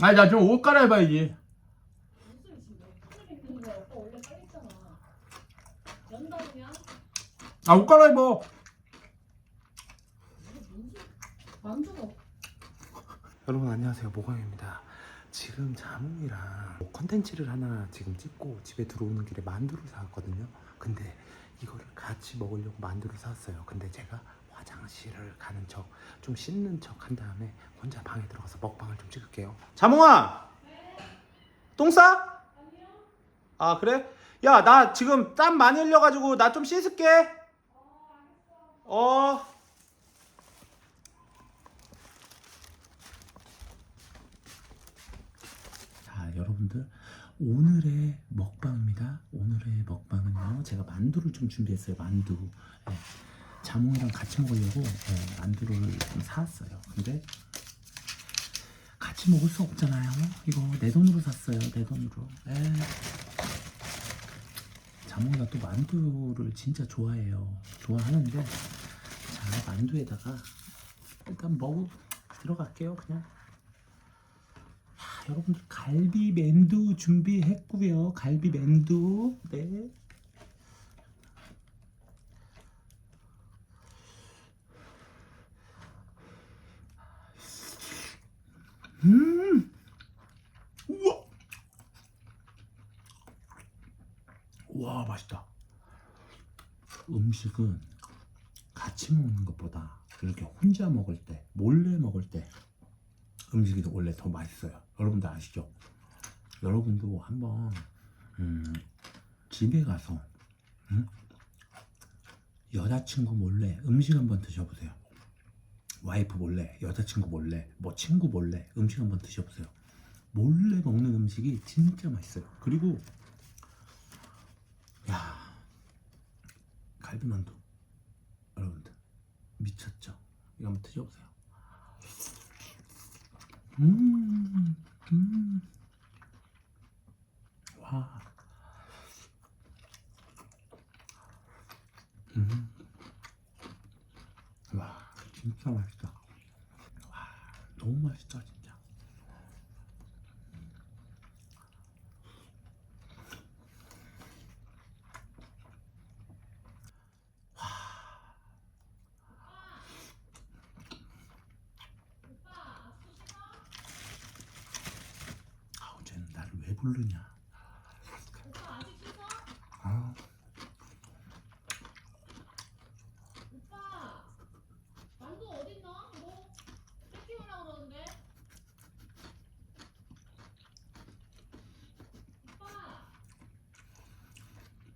아니 나 좀 옷 갈아입어야지? 아 옷 갈아입어. 만두가 여러분 안녕하세요. 모광입니다. 지금 자몽이랑 뭐 컨텐츠를 하나 지금 찍고 집에 들어오는 길에 만두를 사왔거든요. 근데 이거를 같이 먹으려고 만두를 샀어요. 근데 제가 화장실을 가는 척 좀 씻는 척 한 다음에 혼자 방에 들어가서 먹방을 좀 찍을게요. 자몽아! 똥 싸? 아 그래? 야 나 지금 땀 많이 흘려가지고 나 좀 씻을게. 어 자, 여러분들. 오늘의 먹방입니다. 오늘의 먹방은요. 제가 만두를 좀 준비했어요. 만두. 예. 자몽이랑 같이 먹으려고 예, 만두를 좀 사왔어요. 근데 같이 먹을 수 없잖아요. 이거 내 돈으로 샀어요. 내 돈으로. 예. 자몽이가 또 만두를 진짜 좋아해요. 좋아하는데 자 만두에다가 일단 먹어 들어갈게요. 그냥. 아, 여러분들 갈비 맨두 준비했고요. 갈비 맨두. 네. 음. 우와. 와, 맛있다. 음식은 같이 먹는 것보다 이렇게 혼자 먹을 때, 몰래 먹을 때 음식이 원래 더 맛있어요. 여러분들 아시죠? 여러분도 한번 음, 집에 가서 음? 여자친구 몰래 음식 한번 드셔보세요. 와이프 몰래, 여자친구 몰래, 뭐 친구 몰래 음식 한번 드셔보세요. 몰래 먹는 음식이 진짜 맛있어요. 그리고 야 갈비만두 여러분들 미쳤죠? 이거 한번 드셔보세요. 음, 음. 와. 음. 와, 진짜 맛있다. 와, 너무 맛있다, 진짜. 아, 쟤는 나를 왜 부르냐? 오빠 아직 씻어? 아, 오빠 만두 어딨나? 뭐 세팅하려고 그러는데. 오빠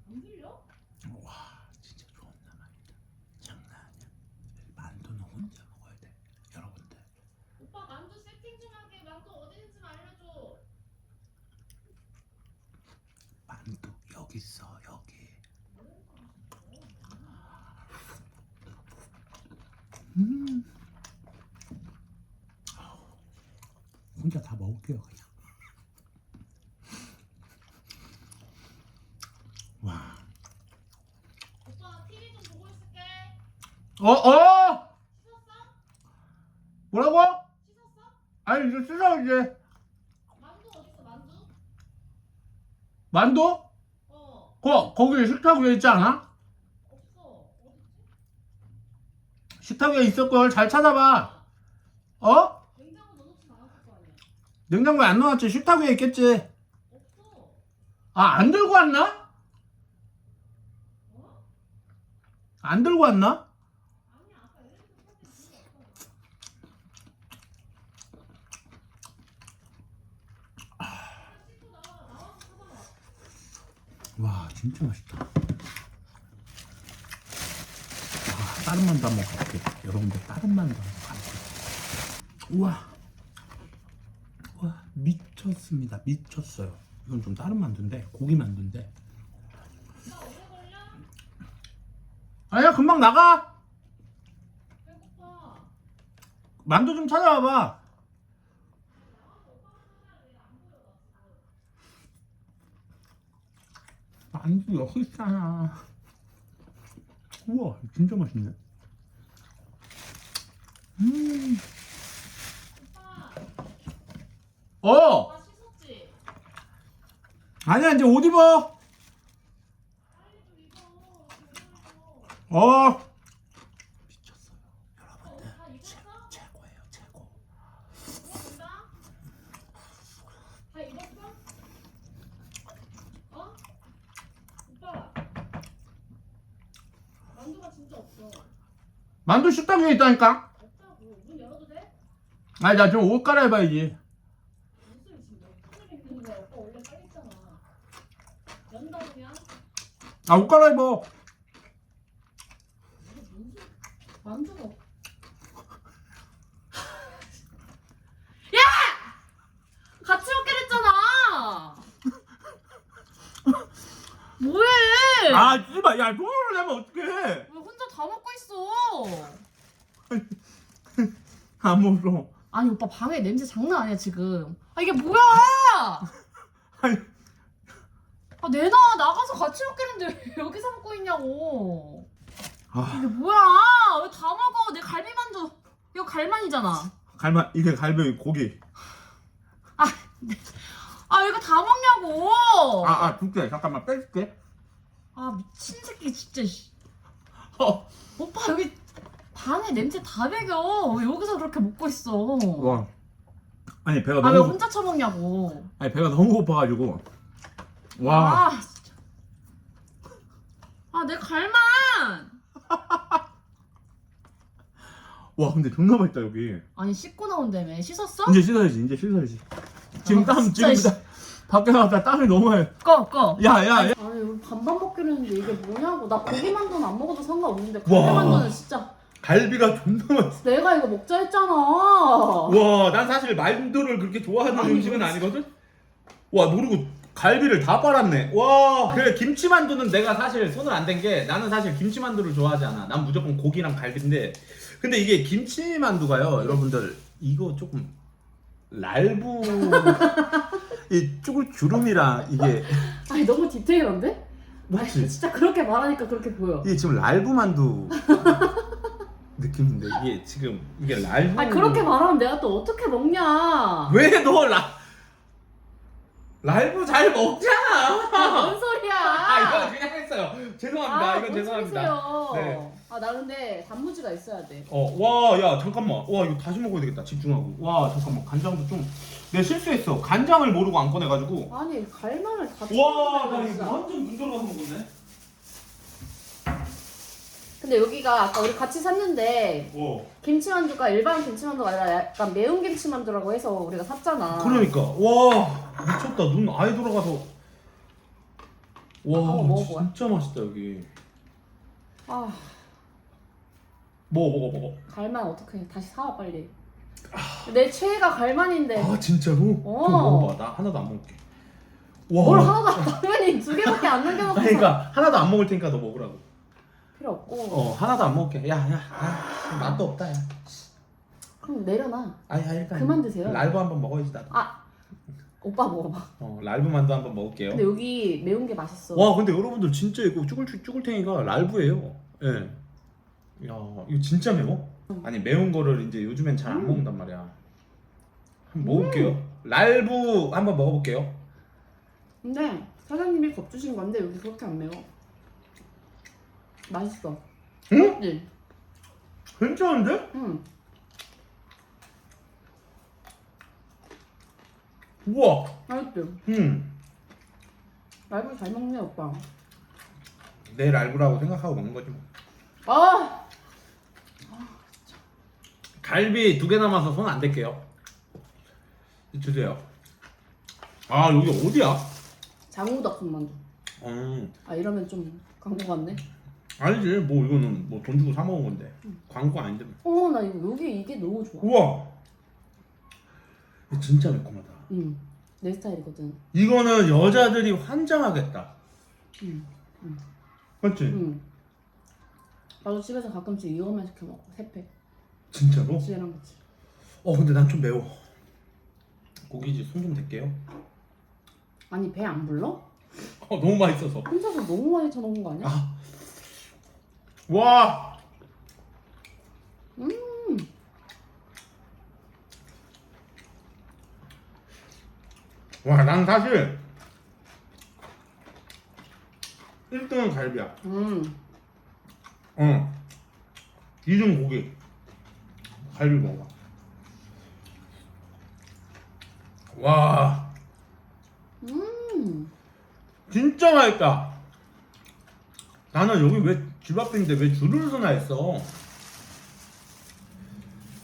안 들려? 와, 진짜 좋았나 말이다. 장난 아니야. 만두는 혼자 먹어야 돼, 여러분들. 오빠 만두 세팅 좀 하게 만두 어디 있는지 좀 알려줘. 만두 여기 있어, 여기. 음. 혼자 다 먹을게요, 그냥. 와, 오빠 TV 좀 보고 있을게. 어? 어? 씻었어? 뭐라고? 씻었어? 아니 이제 쓰자 이제 만두 어딨어 만두? 만두? 어 거, 거기 식탁 위에 있지 않아? 식탁 위에 있을 걸잘 찾아봐 어? 냉장고에 안 넣어놨지 식탁 위에 있겠지. 아 안 들고 왔나? 어? 안 들고 왔나? 아니야 아까 엘리베이터 탈때 들고 왔어. 씻고 나와 나와서 찾아봐. 와, 진짜 맛있다. 와, 다른 만두 한번 가볼게요. 여러분들 다른 만두 한번 가볼게요. 우와, 와 미쳤습니다. 미쳤어요. 이건 좀 다른 만두인데 고기 만두인데? 아니야 금방 나가 배고파. 만두 좀 찾아와봐 만두 여기 있잖아 우와 진짜 맛있네 음 어? 아니야 이제 옷 입어. 어 미쳤어요. 어, 다 입었어? 최고예요, 최고. 입었다? 다 입었어? 어? 오빠. 만두가 진짜 없어. 만두 식당에 있다니까? 아니 나좀옷 갈아입어야지 지금. 아옷 갈아입어 만두가 없- 같이 먹기로 했잖아. 뭐해? 아 씨발 야 돈을 내면 어떡해 왜 혼자 다 먹고 있어? 안 먹어 아니 오빠 방에 냄새 장난 아니야 지금. 아 이게 뭐야? 아니. 아 내놔 나가서 같이 왜 여기서 먹고 있냐고. 아 이게 뭐야? 왜 다 먹어? 내 갈비만두 이거 갈만이잖아. 갈만 이게 갈비 고기 아왜 이거 다 먹냐고. 아아 줄게 잠깐만 빼줄게 아 미친 새끼 진짜. 씨. 어. 오빠 여기 방에 냄새 다 배겨. 왜 여기서 그렇게 먹고 있어? 와 아니 배가 아 왜 너무 혼자 처먹냐고. 아니 배가 너무 고파가지고 와 아 진짜. 아 내 갈만. 와 근데 존나 맛있다 여기 아니 씻고 나온다며 씻었어? 이제 씻어야지 이제 씻어야지 지금 아, 땀 진짜, 지금 나, 밖에 나갔다 땀이 너무 많이 꺼 꺼. 야야 야. 아니 우리 반반 먹기로 했는데 이게 뭐냐고. 나 고기 만두는 안 먹어도 상관없는데 와. 갈비 만두는 진짜 갈비가 존나 맛있어. 내가 이거 먹자 했잖아. 와 난 사실 만두를 그렇게 좋아하는 아니, 음식은 아니거든? 와 모르고 갈비를 다 빨았네. 와. 그래 김치 만두는 내가 사실 손을 안 댄 게 나는 사실 김치 만두를 좋아하지 않아. 난 무조건 고기랑 갈비인데. 근데 이게 김치 만두가요 여러분들. 이거 조금 랄부. 이 쭈글 주름이랑 이게. 아니 너무 디테일한데? 아니 맞지? 진짜 그렇게 말하니까 그렇게 보여. 이게 지금 랄부 만두 느낌인데 이게 지금 이게 랄부 아니 그렇게 말하면 내가 또 어떻게 먹냐? 왜너 라... 랄부 잘 먹잖아 뭔 소리야? 아 이거 그냥 했어요 죄송합니다 이건 뭔 죄송합니다? 네. 아나 근데 단무지가 있어야 돼. 어와야 잠깐만 와 이거 다시 먹어야 되겠다 집중하고 와 잠깐만 간장도 좀 내가 실수했어 간장을 모르고 안 꺼내가지고 아니 갈만을 다 와나 쳐먹어야 이거. 완전 눈 들어가서 먹었네 근데 여기가 아까 우리 같이 샀는데 어. 김치만두가 일반 김치만두가 아니라 약간 매운 김치만두라고 해서 우리가 샀잖아. 그러니까. 와 미쳤다. 눈 아예 돌아가서. 와 한번 먹어봐. 진짜 맛있다 여기. 아. 먹어 먹어 먹어. 갈만 어떡해. 다시 사와 빨리. 내 최애가 갈만인데. 아 진짜로? 어. 그럼 먹어봐. 나 하나도 안 먹을게. 와. 뭘 하나도 안 당연히 두 개밖에 안 남겨놓고 그러니까 하나도 안 먹을 테니까 너 먹으라고 필요 없고 어 하나도 안 먹을게 야야 아, 맛도 없다 야 그럼 내려놔. 아야 일단 그만 드세요. 랄브 한번 먹어야지 나도 아 오빠 먹어봐. 어 랄브 만두 한번 먹을게요 근데 여기 매운 게 맛있어. 와 근데 여러분들 진짜 이거 쭈글 쭈글탱이가 랄브예요 예. 야 이거 진짜 매워? 아니 매운 거를 이제 요즘엔 잘 안 음. 먹는단 말이야 한번 먹어볼게요 랄브 한번 먹어볼게요 근데 사장님이 겁 주신 건데 여기 그렇게 안 매워. 맛있어. 응? 맞지? 괜찮은데? 응. 우와 맛있지? 음. 라이브 잘 먹네 오빠. 내 랄브라고 생각하고 먹는 거지 뭐 아 갈비 두 개 남아서 손 안 댈게요. 주세요. 아 여기 어디야? 장우덕순만두. 음 아 이러면 좀 광고 같네. 아니지 뭐 이거는 뭐 돈 주고 사 먹은 건데 광고 아닌데. 뭐. 어나 이거 여기 이게 너무 좋아. 우와. 이거 진짜 매콤하다. 응. 내 스타일이거든. 이거는 여자들이 환장하겠다. 응. 맞지? 응. 나도 집에서 가끔씩 이거만 시켜 먹고 세 팩. 진짜로? 지혜랑 같이. 어 근데 난 좀 매워. 고기지 손 좀 댈게요. 아니 배 안 불러? 어 너무 맛있어서. 혼자서 너무 많이 쳐먹은 거 아니야? 아. 와. 음. 와, 난 사실 1등은 갈비야. 음. 어. 2등 고기. 갈비 먹어. 와, 음. 진짜 맛있다. 나는 여기 왜 집 앞인데 왜 줄을 서나 했어.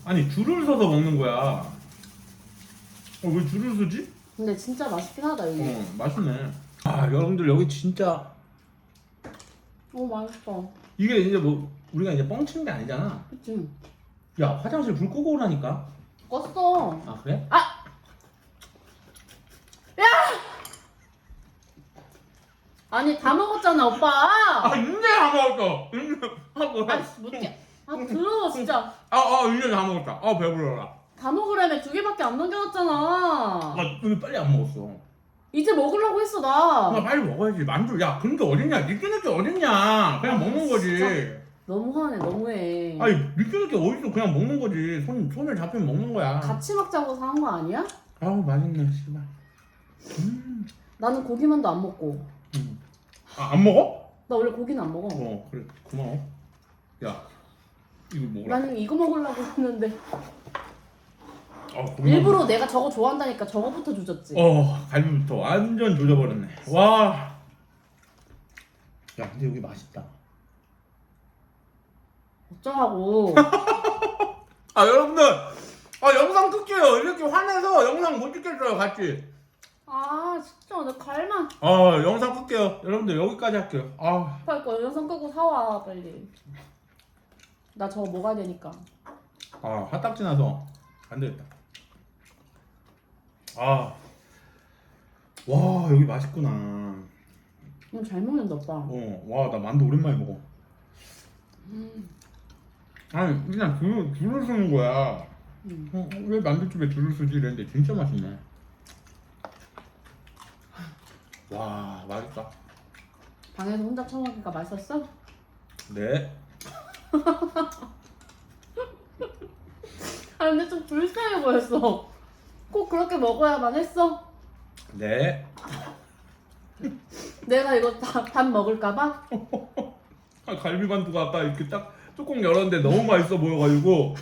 아니 줄을 서서 먹는 거야. 어, 왜 줄을 서지? 근데 진짜 맛있긴 하다 여기. 어, 맛있네. 아, 여러분들 여기 진짜 오 맛있어. 이게 이제 뭐 우리가 이제 뻥치는 게 아니잖아. 그치? 야, 화장실 불 끄고 오라니까. 껐어. 아, 그래? 아 니 다 먹었잖아 오빠. 아, 이제 다 먹었어. 이제 아, 뭐야? 아씨 못게. 아 더러워 진짜. 아, 아, 이제 다 먹었다. 아, 배불러라. 다 먹으려면 두 개밖에 안 남겨놨잖아. 아, 왜 빨리 안 먹었어? 이제 먹으려고 했어 아, 나. 빨리 먹어야지. 만두. 야, 근데 어딨냐? 미끼는 게 어딨냐? 그냥 먹는 거지. 진짜. 너무 화내 너무해. 아니, 미끼는 게 어딨어? 그냥 먹는 거지. 손, 손을 잡히면 먹는 거야. 같이 먹자고 사 한 거 아니야? 아우, 맛있네, 씨발. 음. 나는 고기만도 안 먹고. 음. 아, 안 먹어? 나 원래 고기는 안 먹어. 어, 그래. 고마워. 야, 이거 먹으라. 나는 이거 먹으려고 했는데 아, 고마워. 일부러 내가 저거 좋아한다니까 저거부터 조졌지. 어, 갈비부터 완전 조져버렸네. 와. 야, 근데 여기 맛있다. 어쩌라고. 아, 여러분들. 아, 영상 끌게요. 이렇게 화내서 영상 못 찍겠어요, 같이. 아 진짜 나 갈만. 아, 영상 끌게요. 여러분들 여기까지 할게요. 아, 빨리 거 영상 끄고 사와 빨리. 나 저거 먹어야 되니까. 아, 화딱지 나서 안 되겠다. 아. 와, 여기 맛있구나. 음, 잘 먹는다 오빠. 어, 와, 나 만두 오랜만에 먹어. 아니, 그냥 줄, 줄을 서는 거야. 음. 어, 왜 만두집에 줄을 서지 이랬는데 진짜 맛있네. 와, 맛있다. 방에서 혼자 처먹으니까 맛있었어? 네. 아 근데 좀 불쌍해 보였어. 꼭 그렇게 먹어야만 했어? 네. 내가 이거 다, 밥 먹을까봐? 아, 갈비만두가 아까 이렇게 딱 뚜껑 열었는데 너무 맛있어 보여가지고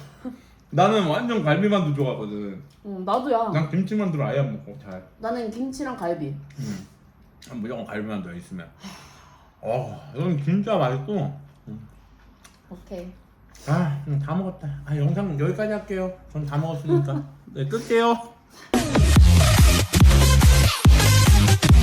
나는 완전 갈비만두 좋아하거든. 응 나도야. 난 김치만두를 아예 안 먹고 잘. 나는 김치랑 갈비. 음. 무조건 갈비만 더 있으면 어 이건 진짜 맛있고 오케이. 음, 아다 먹었다. 아, 영상 여기까지 할게요. 전 다 먹었으니까. 네, 끌게요.